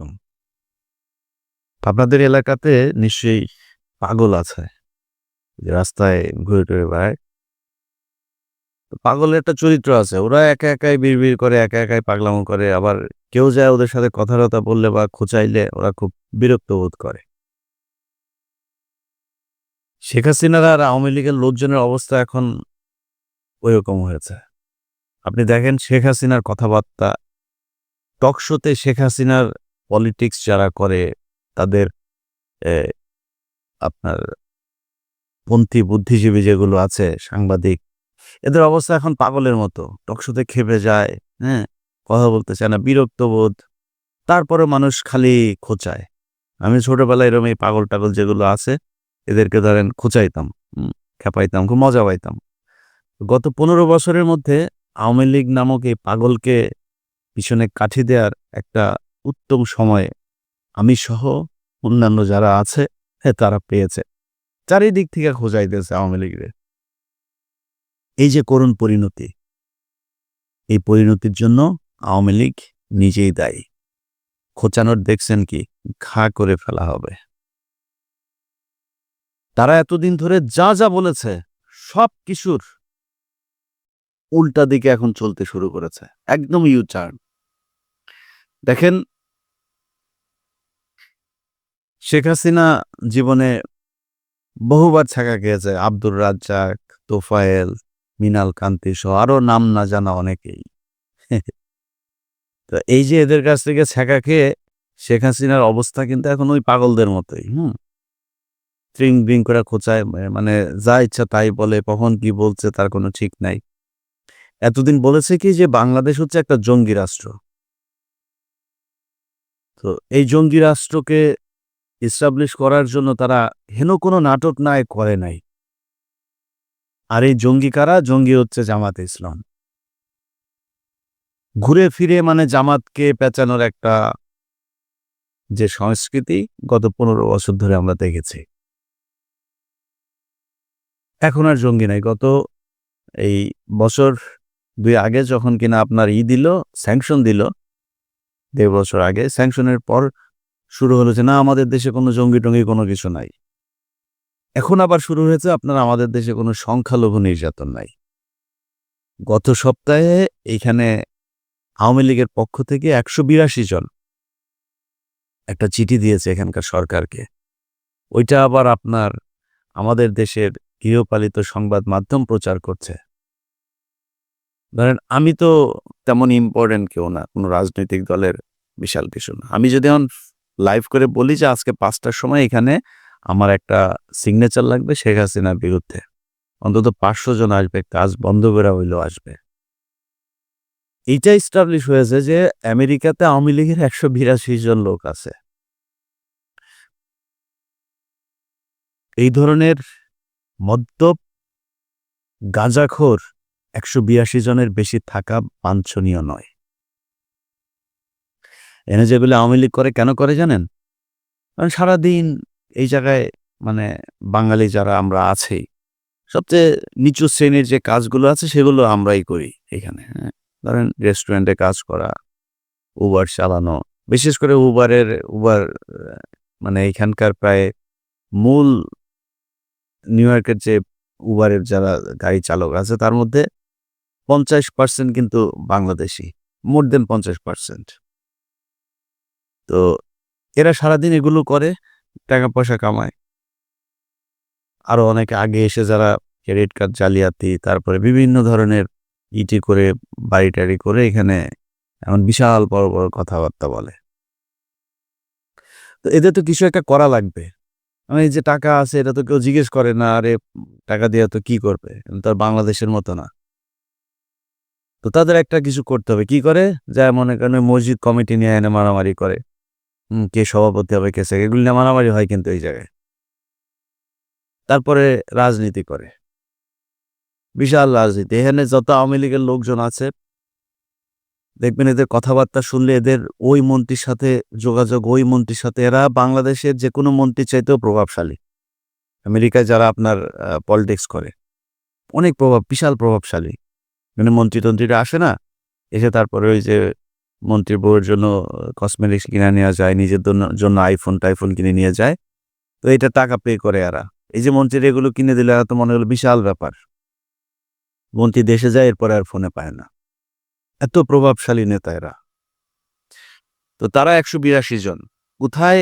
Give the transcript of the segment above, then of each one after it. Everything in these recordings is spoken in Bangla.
এরকম। আপনাদের এলাকাতে নিশ্চয়ই পাগল আছে। রাস্তায় ঘুরে টুরে বেড়ায়। পাগলের একটা চরিত্র আছে। ওরা একা একাই বিড়বিড় করে, একা একাই পাগলামো করে। আবার কেউ যায় ওদের সাথে কথাবার্তা বললে বা খোঁচাইলে ওরা খুব বিরক্ত বোধ করে। শেখ হাসিনার আর আওয়ামী লীগের লোকজনের অবস্থা এখন ওইরকম হয়েছে। আপনি দেখেন শেখ হাসিনার কথাবার্তা। টক শোতে শেখ হাসিনার পলিটিক্স যারা করে, তাদের আপনার পন্থী বুদ্ধিজীবী যেগুলো আছে, সাংবাদিক, এদের অবস্থা এখন পাগলের মতো। টকশোতে খেপে যায় হ্যাঁ? কথা বলতে চায় না, বিরক্ত বোধ। তারপরে মানুষ খালি খোঁচায়। আমি ছোটবেলায় এরকম এই পাগল টাগল যেগুলো আছে, এদেরকে ধরেন খোঁচাইতাম খেপাইতাম, খুব মজা পাইতাম। গত পনেরো বছরের মধ্যে আওয়ামী লীগ নামক এই পাগলকে পিছনে কাঠি দেওয়ার একটা উত্তম সময়। আমি সহ অন্যান্য যারা আছে হ্যাঁ তারা পেয়েছে। চারিদিক থেকে খোঁজাইতেছে আওয়ামী লীগের। এই যে করুণ পরিণতি। এই পরিণতির জন্য আওয়ামী লীগ নিজেই দায়ী। খোঁচানোর দেখছেন কি? ঘা করে ফেলা হবে। তারা এতদিন ধরে যা যা বলেছে, সব কিছুর উল্টা দিকে এখন চলতে শুরু করেছে। একদম ইউ টার্ন দেখেন, শেখ হাসিনা জীবনে বহুবার ছাকা খেয়েছে। আব্দুর রাজ্জাক, তোফায়েল, মিনাল কান্তি সহ আরও নাম না জানা অনেকেই। তো এই যে এদের কাছ থেকে ছ্যাঁকা খেয়ে শেখ হাসিনার অবস্থা কিন্তু এখন ওই পাগলদের মতোই, হুম? ট্রিং বিং করে খোঁচায় মানে যা ইচ্ছা তাই বলে, কখন কি বলছে তার কোনো ঠিক নাই। এতদিন বলেছে কি যে বাংলাদেশ হচ্ছে একটা জঙ্গি রাষ্ট্র। তো এই জঙ্গি রাষ্ট্রকে ইস্টাবলিশ করার জন্য তারা হেন কোনো নাটক নাই করে নাই। আর এই জঙ্গি কারা? জঙ্গি হচ্ছে জামাতে ইসলাম। ঘুরে ফিরে মানে জামাতকে পেঁচানোর একটা যে সংস্কৃতি গত পনেরো বছর ধরে আমরা দেখেছি। এখন আর জঙ্গি নাই। গত এই বছর দুই আগে যখন কিনা আপনার ই দিল স্যাংশন দিল দেড় বছর আগে স্যাংশনের পর শুরু হলো যে, না, আমাদের দেশে কোনো জঙ্গি টঙ্গি কোনো কিছু নাই। এখন আবার শুরু হয়েছে, আপনার আমাদের দেশে কোনো সংখ্যালঘু নির্যাতন নাই। গত সপ্তাহে এইখানে আওয়ামী লীগের পক্ষ থেকে একশো বিরাশি জন একটা চিঠি দিয়েছে এখানকার সরকারকে। ওইটা আবার আপনার আমাদের দেশের গৃহপালিত সংবাদ মাধ্যম প্রচার করছে। ধরেন, আমি তো তেমন ইম্পর্টেন্ট কেউ না, কোনো রাজনৈতিক দলের বিশাল কিছু না। আমি যদি এখন লাইভ করে বলি যে আজকে পাঁচটার সময় এখানে আমার একটা সিগনেচার লাগবে শেখ হাসিনার বিরুদ্ধে। অন্তত পাঁচশো জন আসবে, কাজ বন্ধ করে হইলেও আসবে। এইটা ইস্টাবলিশ হয়েছে যে আমেরিকাতে আওয়ামী লীগের একশো বিরাশি জন লোক আছে। এই ধরনের মদ্যপ, গাঁজাখোর একশো বিরাশি জনের বেশি থাকা বাঞ্ছনীয় নয়। এনে যেগুলো আওয়ামী লীগ করে কেন করে জানেন? কারণ সারাদিন এই জায়গায় মানে বাঙালি যারা আমরা আছি, সবচেয়ে নিচু শ্রেণির যে কাজগুলো আছে সেগুলো আমরাই করি এখানে হ্যাঁ? ধরেন রেস্টুরেন্টে কাজ করা, উবার চালানো, বিশেষ করে উবারের, উবার মানে এখানকার প্রায় মূল নিউ ইয়র্কের যে উবারের যারা গাড়ি চালক আছে তার মধ্যে পঞ্চাশ পার্সেন্ট কিন্তু বাংলাদেশি মোর দেন পঞ্চাশ পার্সেন্ট তো এরা সারাদিন এগুলো করে, টাকা পয়সা কামায়। আরও অনেক আগে এসে যারা ক্রেডিট কার্ড জালিয়াতি, তারপরে বিভিন্ন ধরনের ইটি করে বাড়ি টাড়ি করে এখানে এমন বিশাল বড় বড় কথাবার্তা বলে। তো এদের তো কিছু একটা করা লাগবে। এই যে টাকা আছে, এটা তো কেউ জিজ্ঞেস করে না, আরে টাকা দিয়ে তো কি করবে? তো আর বাংলাদেশের মতো না। তো তাদের একটা কিছু করতে হবে। কি করে? যা মনে করেন মসজিদ কমিটি নিয়ে এনে মারামারি করে। কে সভাপতি হবে, কে সে- এগুলি নিয়ে মারামারি হয় কিন্তু এই জায়গায়। তারপরে রাজনীতি করে। বিশাল রাজনীতি। এখানে যত আওয়ামী লীগের লোকজন আছে, দেখবেন এদের কথাবার্তা শুনলে এদের ওই মন্ত্রীর সাথে যোগাযোগ, ওই মন্ত্রীর সাথে এরা বাংলাদেশের যে কোনো মন্ত্রীর চাইতেও প্রভাবশালী। আমেরিকায় যারা আপনার পলিটিক্স করে, অনেক প্রভাব, বিশাল প্রভাবশালী। মানে মন্ত্রী তন্ত্রীরা আসে না, এসে তারপরে ওই যে মন্ত্রীর বউয়ের জন্য কসমেটিক্স কিনে নেওয়া যায়, নিজের জন্য আইফোন টাইফোন কিনে নিয়ে যায়। তো এটা টাকা পে করে এরা। এই যে মন্ত্রীর এগুলো কিনে দিলে এরা তো মনে হলো বিশাল ব্যাপার। মন্ত্রী দেশে যায়, এরপরে আর ফোনে পায় না। এত প্রভাবশালী নেতা এরা। তো তারা একশো বিরাশি জন। কোথায়?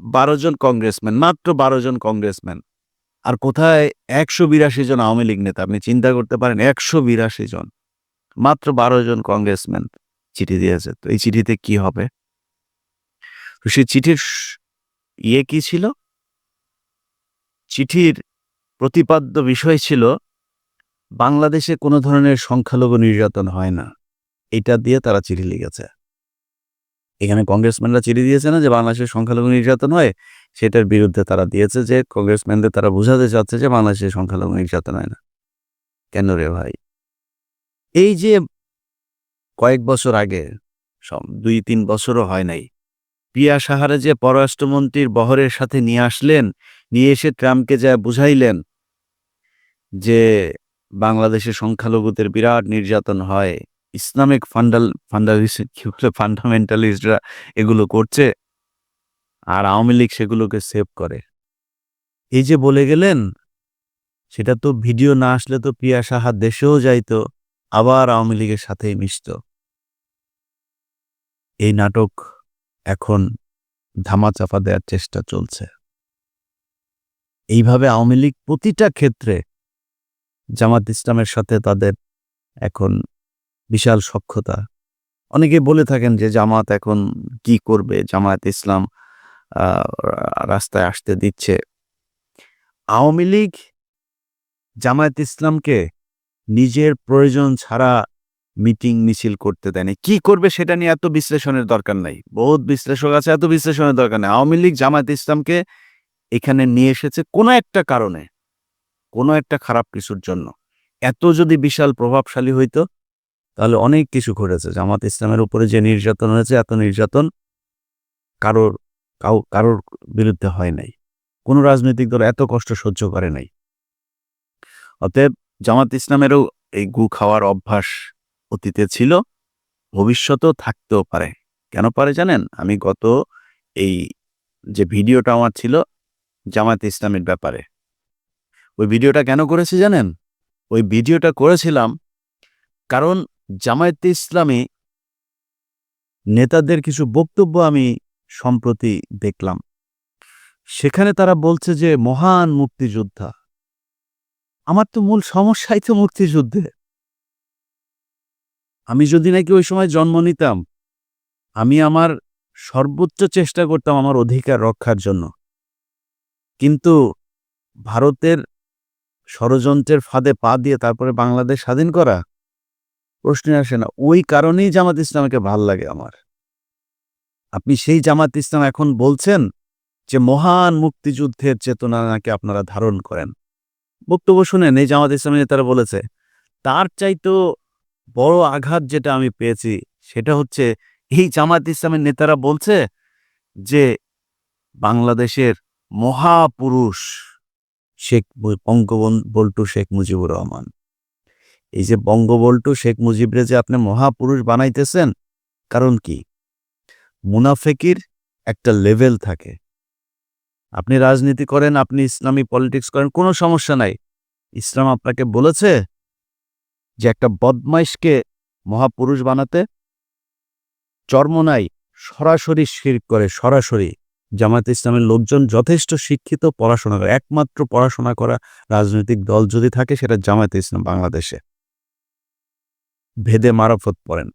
বারো জন কংগ্রেসম্যান মাত্র বারো জন কংগ্রেসম্যান আর কোথায় একশো বিরাশি জন আওয়ামী লীগ নেতা? আপনি চিন্তা করতে পারেন, একশো বিরাশি জন। মাত্র বারো জন কংগ্রেসম্যান চিঠি দিয়েছে। তো এই চিঠিতে কি হবে? তো সেই চিঠির ইয়ে কি ছিল? চিঠির প্রতিপাদ্য বিষয় ছিল, বাংলাদেশে কোনো ধরনের সংখ্যালঘু নির্যাতন হয় না। এটা দিয়ে তারা চিঠি লিখেছে। এখানে কংগ্রেসম্যানরা চিঠি দিয়েছে না যে বাংলাদেশের সংখ্যালঘু নির্যাতন হয়? সেটার বিরুদ্ধে তারা দিয়েছে যে কংগ্রেসম্যানদের তারা বোঝাতে চাচ্ছে যে বাংলাদেশের সংখ্যালঘু নির্যাতন হয় না। কেন রে ভাই? এই যে কয়েক বছর আগে দুই তিন বছরও হয় নাই, পিয়া সাহারে যে পররাষ্ট্রমন্ত্রীর বহরের সাথে নিয়ে আসলেন, নিয়ে এসে ট্রাম্পকে যা বুঝাইলেন যে বাংলাদেশে সংখ্যালঘুদের বিরাট নির্যাতন হয়, ইসলামিক ফান্ডাল ফান্ডামেন্টালিস্টরা এগুলো করছে আর আওয়ামী লীগ সেগুলোকে সেভ করে। এই যে বলে গেলেন, সেটা তো ভিডিও না আসলে তো পিয়া সাহা দেশেও যাইতো, আবার আওয়ামী লীগের সাথেই মিশত। এই নাটক এখন ধামাচাপা দেওয়ার চেষ্টা চলছে। এইভাবে আওয়ামী লীগ প্রতিটা ক্ষেত্রে জামাত ইসলামের সাথে তাদের এখন বিশাল সক্ষতা। অনেকে বলে থাকেন যে জামাত এখন কি করবে? জামায়াত ইসলাম রাস্তায় আসতে দিচ্ছে। আওয়ামী লীগ জামায়াত ইসলামকে নিজের প্রয়োজন ছাড়া মিটিং মিছিল করতে দেয়নি। কি করবে সেটা নিয়ে এত বিশ্লেষণের দরকার নাই। বহুত বিশ্লেষক আছে, এত বিশ্লেষণের দরকার নেই। আওয়ামী লীগ জামায়াত ইসলামকে এখানে নিয়ে এসেছে কোনো একটা কারণে, কোনো একটা খারাপ কিছুর জন্য। এত যদি বিশাল প্রভাবশালী হইতো, তাহলে অনেক কিছু ঘটেছে। জামাত ইসলামের উপরে যে নির্যাতন হয়েছে, এত নির্যাতন কারোর কাউ, কারোর বিরুদ্ধে হয় নাই। কোনো রাজনৈতিক দল এত কষ্ট সহ্য করে নাই। অতএব জামাত ইসলামেরও এই গু খাওয়ার অভ্যাস অতীতে ছিল, ভবিষ্যতেও থাকতেও পারে। কেন পারে জানেন? আমি গত এই যে ভিডিওটা আমার ছিল জামাত ইসলামের ব্যাপারে। ওই ভিডিওটা কেন করেছি জানেন? ওই ভিডিওটা করেছিলাম কারণ জামায়াতে ইসলামী নেতাদের কিছু বক্তব্য আমি সম্প্রতি দেখলাম। সেখানে তারা বলছে যে, মহান মুক্তিযোদ্ধা। আমার তো মূল সমস্যাই তো মুক্তিযুদ্ধে। আমি যদি নাকি ওই সময় জন্ম নিতাম, আমি আমার সর্বোচ্চ চেষ্টা করতাম আমার অধিকার রক্ষার জন্য। কিন্তু ভারতের ষড়যন্ত্রের ফাঁদে পা দিয়ে তারপরে বাংলাদেশ স্বাধীন করা প্রশ্নে আসে না। ওই কারণেই জামাত ইসলামকে ভালো লাগে আমার। আপনি সেই জামাত ইসলাম এখন বলছেন যে মহান মুক্তিযুদ্ধের চেতনা নাকি আপনারা ধারণ করেন। বক্তব্য শুনেন, এই জামাত ইসলামী নেতারা বলেছে, তার চাইতো বড় আঘাত যেটা আমি পেয়েছি, সেটা হচ্ছে এই জামাত ইসলামের নেতারা বলছে যে বাংলাদেশের মহাপুরুষ শেখ বঙ্গবন্ধু শেখ মুজিবুর রহমান। এই যে বঙ্গবল্টু শেখ মুজিবরে যে আপনি মহাপুরুষ বানাইতেছেন, কারণ কি? মুনাফেকির একটা লেভেল থাকে। আপনি রাজনীতি করেন, আপনি ইসলামী পলিটিক্স করেন, কোনো সমস্যা নাই। ইসলাম আপনাকে বলেছে যে একটা বদমাইশকে মহাপুরুষ বানাতে। চর্মনাই সরাসরি শির করে, সরাসরি জামায়াত ইসলামের লোকজন যথেষ্ট শিক্ষিত, পড়াশোনা করে। একমাত্র পড়াশোনা করা রাজনৈতিক দল যদি থাকে, সেটা জামায়াত ইসলাম বাংলাদেশে। ভেদে মারফত পড়েন।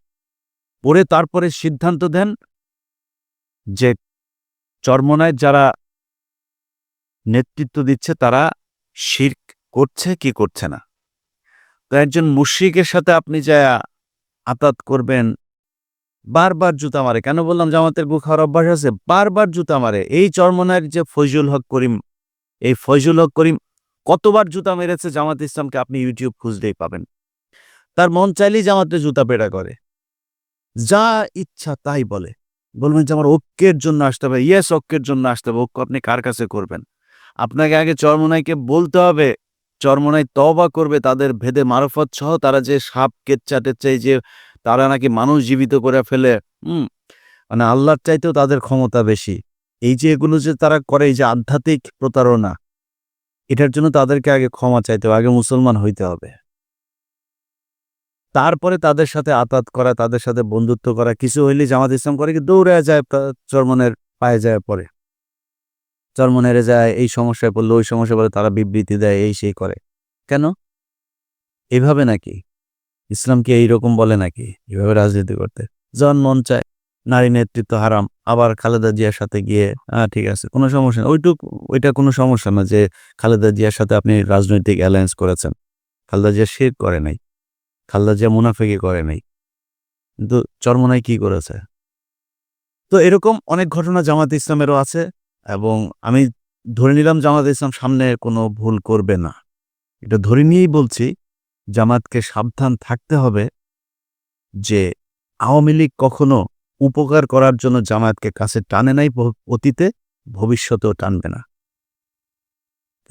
পড়ে তারপরে সিদ্ধান্ত দেন যে চর্মনায় যারা নেতৃত্ব দিচ্ছে, তারা শির্ক করছে, কি করছে না? তো একজন মুশ্রিকের সাথে আপনি যা আতাত করবেন, বারবার জুতা মারে। কেন বললাম, জামাতের খাওয়ার অভ্যাস আছে? বারবার জুতা মারে। এই চর্মনায়ের যে ফৈজুল হক করিম, এই ফৈজুল হক করিম কতবার জুতা মেরেছে, জামাত ইসলামকে আপনি ইউটিউব খুঁজলেই পাবেন। তার মন চাইলেই জামাতে জুতা পেটা করে। যা ইচ্ছা তাই বলে। বলবেন যে আমার ঐক্যের জন্য আসতে হবে। ইয়েস ঐক্যের জন্য আসতে হবে। ঐক্য আপনি কার কাছে করবেন? আপনাকে আগে চরমনাইকে বলতে হবে। চরমনাই তবা করবে, তাদের ভেদে মারফত সহ তারা যে সাপ কেচ্চা টেচ্চা এই যে তারা নাকি মানুষ জীবিত করে ফেলে, হুম? মানে আল্লাহর চাইতেও তাদের ক্ষমতা বেশি। এই যে এগুলো যে তারা করে, এই যে আধ্যাত্মিক প্রতারণা, এটার জন্য তাদেরকে আগে ক্ষমা চাইতে হবে, আগে মুসলমান হইতে হবে। তারপরে তাদের সাথে আতাত করা, তাদের সাথে বন্ধুত্ব করা, কিছু হইলে জামাত ইসলাম করে কি দৌড়ে যায় চরমনের পায়ে যায় পরে চরমনেরে যায়, এই সমস্যায় পড়ল, ওই সমস্যা পড়লে তারা বিবৃতি দেয়, এই সেই করে। কেন? এভাবে নাকি? ইসলাম কি এইরকম বলে নাকি? এভাবে রাজনীতি করতে? জন মন চায়, নারী নেতৃত্ব হারাম, আবার খালেদা জিয়ার সাথে গিয়ে হ্যাঁ ঠিক আছে, কোনো সমস্যা না ওইটুক, ওইটা কোনো সমস্যা না যে, খালেদা জিয়ার সাথে আপনি রাজনৈতিক অ্যালায়েন্স করেছেন। খালেদা জিয়া শের করে নাই। খালেদা জিয়া মুনাফেকি করে নাই। কিন্তু চরমনাই কি করেছে? তো এরকম অনেক ঘটনা জামাত ইসলামেরও আছে এবং আমি ধরে নিলাম জামাত ইসলাম সামনে কোনো ভুল করবে না। এটা ধরে নিয়েই বলছি, জামাতকে সাবধান থাকতে হবে যে আওয়ামী লীগ কখনো উপকার করার জন্য জামায়াতকে কাছে টানে নাই অতীতে ভবিষ্যতেও টানবে না।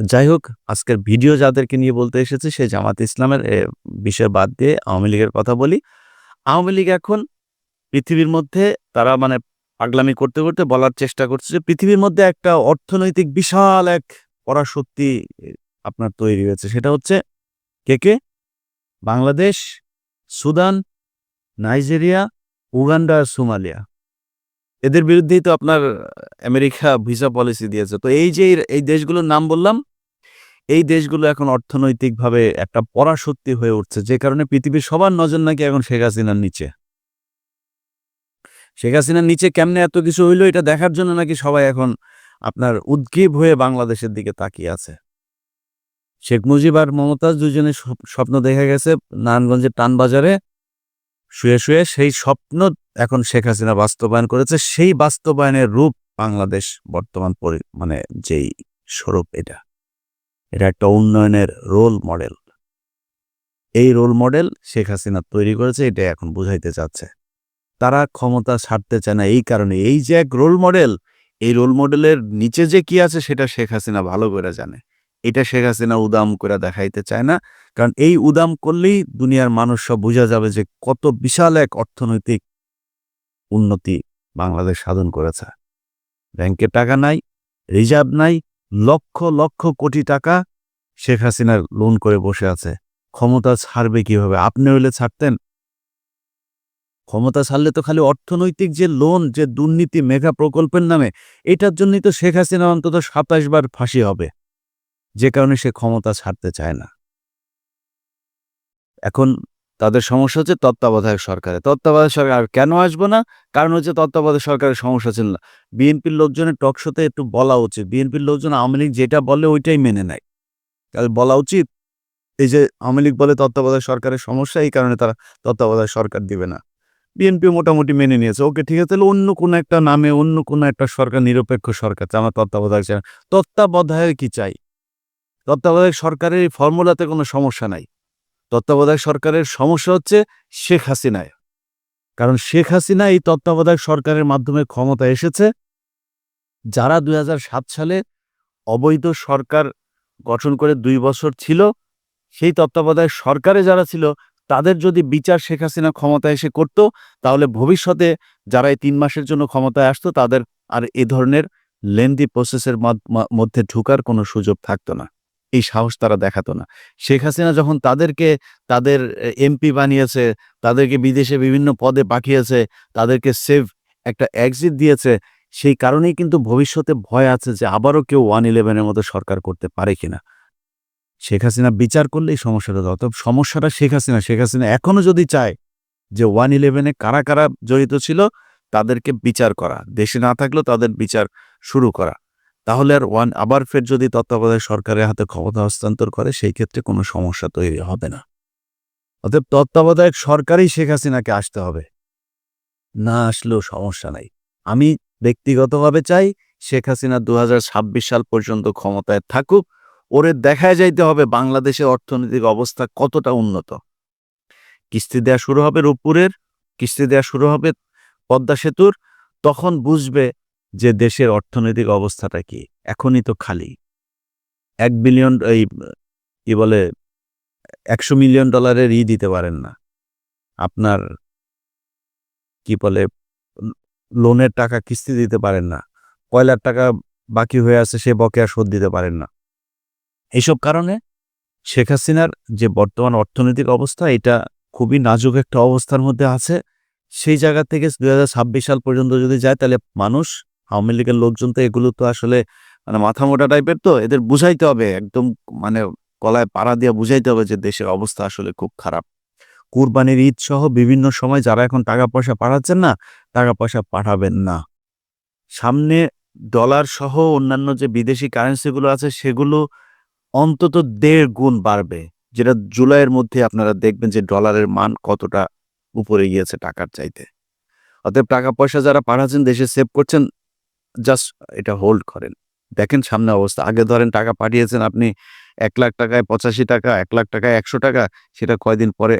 যাই হোক, আজকের ভিডিও যাদেরকে নিয়ে বলতে এসেছে, সেই জামাত ইসলামের বিষয় বাদ দিয়ে আওয়ামী লীগের কথা বলি। আওয়ামী লীগ এখন পৃথিবীর মধ্যে তারা মানে পাগলামি করতে করতে বলার চেষ্টা করছে যে পৃথিবীর মধ্যে একটা অর্থনৈতিক বিশাল এক পরাশক্তি আপনার তৈরি হয়েছে। সেটা হচ্ছে কে কে? বাংলাদেশ, সুদান, নাইজেরিয়া, উগান্ডা আর সোমালিয়া। এদের বিরুদ্ধেই তো আপনার আমেরিকা ভিসা পলিসি দিয়েছে। তো এই যে এই দেশগুলোর নাম বললাম এই দেশগুলো এখন অর্থনৈতিকভাবে একটা পরাশক্তি হয়ে উঠছে, যে কারণে পৃথিবীর সবার নজর নাকি এখন শেখ হাসিনার নিচে। শেখ হাসিনার নিচে কেমনে এত কিছু হইল এটা দেখার জন্য নাকি সবাই এখন আপনার উদ্গীব হয়ে বাংলাদেশের দিকে তাকিয়ে আছে। শেখ মুজিব আর মমতাজ দুজনে স্বপ- স্বপ্ন দেখা গেছে নারায়ণগঞ্জের টানবাজারে শুয়ে শুয়ে সেই স্বপ্ন এখন শেখ হাসিনা বাস্তবায়ন করেছে, সেই বাস্তবায়নের রূপ বাংলাদেশ বর্তমান মানে যেই স্বরূপ এটা। এটা একটা উন্নয়নের রোল মডেল এই রোল মডেল শেখ হাসিনা তৈরি করেছে, এটা এখন বুঝাইতে চাচ্ছে। তারা ক্ষমতা ছাড়তে চায় না এই কারণে। এই যে এক রোল মডেল এই রোল মডেলের নিচে যে কি আছে সেটা শেখ হাসিনা ভালো করে জানে। এটা শেখ হাসিনা উদাম করে দেখাইতে চায় না। কারণ এই উদাম করলেই দুনিয়ার মানুষ সব বোঝা যাবে যে কত বিশাল এক অর্থনৈতিক উন্নতি বাংলাদেশ সাধন করেছে। ব্যাংকে টাকা নাই, রিজার্ভ নাই লক্ষ লক্ষ কোটি টাকা শেখ হাসিনার লোন করে বসে আছে। ক্ষমতা ছাড়বে কীভাবে? আপনি হইলে ছাড়তেন। ক্ষমতা ছাড়লে তো খালি অর্থনৈতিক যে লোন, যে দুর্নীতি মেগা প্রকল্পের নামে, এটার জন্যই তো শেখ হাসিনা অন্তত সাতাশ বার ফাঁসি হবে। যে কারণে সে ক্ষমতা ছাড়তে চায় না। এখন তাদের সমস্যা হচ্ছে তত্ত্বাবধায়ক সরকারে। তত্ত্বাবধায়ক সরকার কেন আসব না? কারণ হচ্ছে তত্ত্বাবধায়ক সরকারের সমস্যা ছিল না। বিএনপির লোকজনের টকশোতে একটু বলা উচিত। বিএনপির লোকজন আওয়ামী লীগ যেটা বলে ওইটাই মেনে নেয়। তাহলে বলা উচিত? এই যে আওয়ামী লীগ বলে তত্ত্বাবধায়ক সরকারের সমস্যা এই কারণে তারা তত্ত্বাবধায়ক সরকার দিবে না। বিএনপি মোটামুটি মেনে নিয়েছে। ওকে ঠিক আছে তাহলে অন্য কোনো একটা নামে অন্য কোনো একটা সরকার নিরপেক্ষ সরকার চাই, আমার তত্ত্বাবধায়ক চাই তত্ত্বাবধায়ক কি চাই তত্ত্বাবধায়ক সরকারের এই ফর্মুলাতে কোনো সমস্যা নাই। তত্ত্বাবধায়ক সরকারের সমস্যা হচ্ছে শেখ হাসিনায়। কারণ শেখ হাসিনা এই তত্ত্বাবধায়ক সরকারের মাধ্যমে ক্ষমতা এসেছে। যারা দু হাজার সাত সালে অবৈধ সরকার গঠন করে দুই বছর ছিল, সেই তত্ত্বাবধায়ক সরকারে যারা ছিল, তাদের যদি বিচার শেখ হাসিনা ক্ষমতা এসে করত, তাহলে ভবিষ্যতে যারা এই তিন মাসের জন্য ক্ষমতায় আসতো, তাদের আর এ ধরনের লেন্দি প্রসেসের মধ্যে ঢুকার কোনো সুযোগ থাকতো না। এই সাহস তারা দেখাতো না। শেখ হাসিনা যখন তাদেরকে, তাদের এমপি বানিয়েছে, তাদেরকে বিদেশে বিভিন্ন পদে পাঠিয়েছে, তাদেরকে সেভ একটা এক্সিট দিয়েছে, সেই কারণেই কিন্তু ভবিষ্যতে ভয় আছে যে আবারও কেউ ওয়ান ইলেভেনের মতো সরকার করতে পারে কিনা। শেখ হাসিনা বিচার করলেই সমস্যাটা তবে সমস্যাটা শেখ হাসিনা। শেখ হাসিনা এখনও যদি চায় যে ওয়ান ইলেভেনে কারা কারা জড়িত ছিল, তাদেরকে বিচার করা। দেশে না থাকলেও তাদের বিচার শুরু করা। তাহলে আর ওয়ান আবার ফের যদি তত্ত্বাবধায়ক সরকারের হাতে ক্ষমতা হস্তান্তর করে, সেই ক্ষেত্রে কোনো সমস্যা তৈরি হবে না। অতএব তত্ত্বাবধায়ক সরকারই শেখ হাসিনাকে আসতে হবে। না আসলেও সমস্যা নাই। আমি ব্যক্তিগতভাবে চাই শেখ হাসিনা দু হাজার ছাব্বিশ সাল পর্যন্ত ক্ষমতায় থাকুক। ওরে দেখায় যাইতে হবে বাংলাদেশের অর্থনৈতিক অবস্থা কতটা উন্নত। কিস্তি দেওয়া শুরু হবে রূপপুরের, কিস্তি দেওয়া শুরু হবে পদ্মা সেতুর, তখন বুঝবে যে দেশের অর্থনৈতিক অবস্থাটা কি? এখনই তো খালি। এক বিলিয়ন, এই, কি বলে, একশো মিলিয়ন ডলারের ই দিতে পারেন না। আপনার, কি বলে, লোনের টাকা কিস্তি দিতে পারেন না। কয়লার টাকা বাকি হয়ে আছে, সে বকেয়া শোধ দিতে পারেন না। এইসব কারণে শেখ হাসিনার যে বর্তমান অর্থনৈতিক অবস্থা, এটা খুবই নাজুক একটা অবস্থার মধ্যে আছে। সেই জায়গা থেকে দু হাজার ছাব্বিশ সাল পর্যন্ত যদি যায়, তাহলে মানুষ আওয়ামী লীগের লোকজন তো এগুলো তো আসলে মানে মাথা মোটা টাইপের তো, এদের বুঝাইতে হবে, একদম মানে গলায় পাড়া দিয়ে বুঝাইতে হবে যে দেশের অবস্থা আসলে খুব খারাপ। কুরবানির ঈদ সহ বিভিন্ন সময় যারা এখন টাকা পয়সা পাঠাচ্ছেন না, টাকা পয়সা পাঠাবেন না। সামনে ডলার সহ অন্যান্য যে বিদেশি কারেন্সিগুলো আছে, সেগুলো অন্তত দেড় গুণ বাড়বে, যেটা জুলাইয়ের মধ্যে আপনারা দেখবেন যে ডলারের মান কতটা উপরে গিয়েছে টাকার চাইতে। অতএব টাকা পয়সা যারা পাঠাচ্ছেন, দেশে সেভ করছেন জাস্ট এটা হোল্ড করেন। দেখেন সামনে অবস্থা। আগে ধরেন টাকা পাঠিয়েছেন আপনি এক লাখ টাকায় পঁচাশি টাকা, এক লাখ টাকায় একশো টাকা, সেটা কয়দিন পরে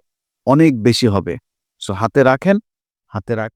অনেক বেশি হবে। সো হাতে রাখেন, হাতে রাখ